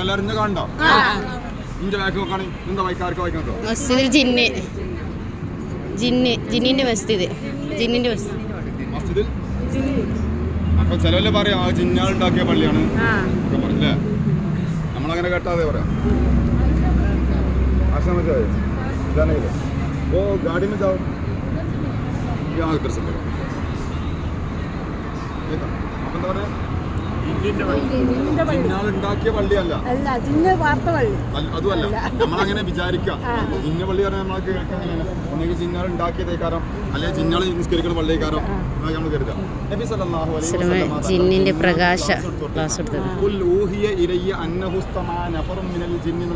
എല്ലാരും കണ്ടോ? ഇന്റെ ബാക്ക് നോക്കാണെ. എന്താ ബൈക്കാർക്ക് വായിക്കണ്ടോ മസ്ജിദിൽ ജിന്ന്. ജിന്ന്. ജിന്നിന്റെ മസ്ജിദ് ജിന്നിന്റെ മസ്ജിദ് മസ്ജിദിൽ അപ്പൊ ചിലവല്ലേ പറയാം ആ ജിന്നാൾ ഉണ്ടാക്കിയ പള്ളിയാണ്. പറഞ്ഞല്ലേ നമ്മളങ്ങനെ കേട്ടാതെ പറയാം. മനസ്സിലായോ? ഇതാണെങ്കിൽ ഓ ഗാഡി മേ ജാവും. ഞാൻ ദർശനം അപ്പൊ എന്താ പറയാ? ഉണ്ടാക്കിയ പള്ളിയല്ല അല്ല വാർത്ത പള്ളി അല്ല- അതുമല്ല നമ്മളങ്ങനെ വിചാരിക്കാം ജിന്ന പള്ളി പറഞ്ഞാൽ നമ്മൾ കേൾക്കാൻ അങ്ങനെയാണ് ഒന്നെങ്കിൽ ജിന്നാൾ ഉണ്ടാക്കിയതേക്കാരം അല്ലെങ്കിൽ ജിന്നാൾ നിസ്കരിക്കുന്ന പള്ളിയേക്കാരം നമ്മൾ കരുതാം നബി സല്ലല്ലാഹു അലൈഹി വസല്ലം ജിന്നിന്റെ ഒരു പ്രകാശ ക്ലാസ് എടുത്തത് ഖുൽ ഊഹിയ ഇലയ്യ അന്നഹു നഫറും മിനൽ ജിന്നി.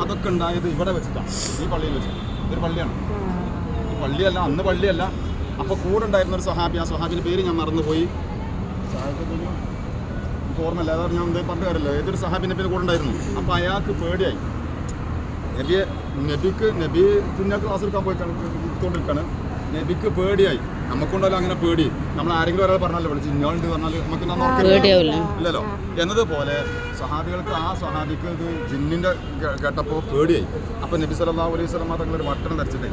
അതൊക്കെ ഉണ്ടായത് ഇവിടെ വെച്ചിട്ടാണ് ഈ പള്ളിയിൽ വെച്ചിട്ട് ഇതൊരു പള്ളിയാണ് ഈ പള്ളിയല്ല അന്ന് പള്ളിയല്ല അപ്പോൾ കൂടെ ഉണ്ടായിരുന്ന ഒരു സഹാബി ആ സഹാബിന്റെ പേര് ഞാൻ മറന്നുപോയി എനിക്ക് ഓർമ്മയില്ല. അതാണ് ഞാൻ എന്തേ പറഞ്ഞു കാര്യമല്ലോ. ഏതൊരു സഹാബിന്റെ പേര് കൂടെ ഉണ്ടായിരുന്നു. അപ്പോൾ അയാൾക്ക് പേടിയായി. നബിയെ നബിക്ക് നബി പിന്നെ ക്ലാസ് എടുക്കാൻ പോയി എടുത്തുകൊണ്ടിരിക്കുകയാണ് നബിക്ക് പേടിയായി. നമുക്കുണ്ടല്ലോ അങ്ങനെ പേടി. നമ്മൾ ആരെങ്കിലും ഒരാൾ പറഞ്ഞാലോ വിളിച്ച്. ഇന്നോണ്ട് പറഞ്ഞാൽ നമുക്ക് ഇല്ലല്ലോ. എന്നതുപോലെ സഹാബികൾക്ക് ആ സഹാബിക്ക് ഇത് ജിന്നിന്റെ കേട്ടപ്പോൾ പേടിയായി. അപ്പോൾ നബി സല്ലല്ലാഹു അലൈഹി വസല്ലം തങ്ങൾ ഒരു വട്ടണം ധരിച്ചിട്ടേ.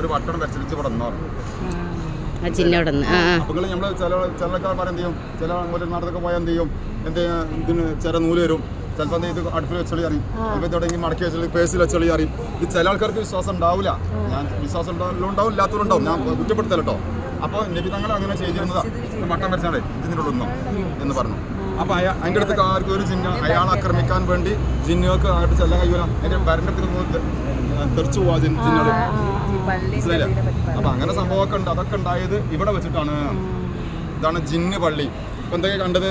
ഒരു വട്ടണം ധരിച്ചിട്ട് ഇവിടെ നിന്നോറും ആ ആ അപ്പോൾ നമ്മൾ ചില ചില ആൾക്കാർ എന്ത് ചെയ്യും? ചില ഒരു നാടകമൊക്കെ പോയാൽ എന്ത് ചെയ്യും? എന്ത് ഇതിന് ചില നൂൽ വരും. ചിലപ്പോൾ ഇത് അടുപ്പിൽ വെച്ചളി അറിയും തുടങ്ങി മടക്കി വെച്ചളി പേസിൽ വെച്ചളി അറിയും ഇത് ചില ആൾക്കാർക്ക് വിശ്വാസം ഉണ്ടാവില്ല ഞാൻ വിശ്വാസം ഉണ്ടാവില്ല ഉണ്ടാവും ഞാൻ കുറ്റപ്പെടുത്തല കേട്ടോ അപ്പോൾ നബി തങ്ങൾ അങ്ങനെ ചെയ്തിരുന്നതാ. മട്ടം വരച്ചാലേ ഉള്ളൊന്നോ എന്ന് പറഞ്ഞു. അപ്പൊ അയാൾ അതിന്റെ അടുത്ത് ആർക്കും ഒരു ജിന്ന അയാൾ ആക്രമിക്കാൻ വേണ്ടി ജിന്നുകൾക്ക് അങ്ങോട്ട് ചെല്ലാൻ കഴിയൂല. അതിന്റെ വരണ്ടത്തിൽ തെറിച്ചു പോവാ ജിന്നുകൾ മനസ്സിലായില്ല? അപ്പൊ അങ്ങനെ സംഭവമൊക്കെ ഉണ്ട്. അതൊക്കെ ഉണ്ടായത് ഇവിടെ വെച്ചിട്ടാണ്. ഇതാണ് ജിന്ന് പള്ളി. ഇപ്പൊ എന്തൊക്കെ കണ്ടത്?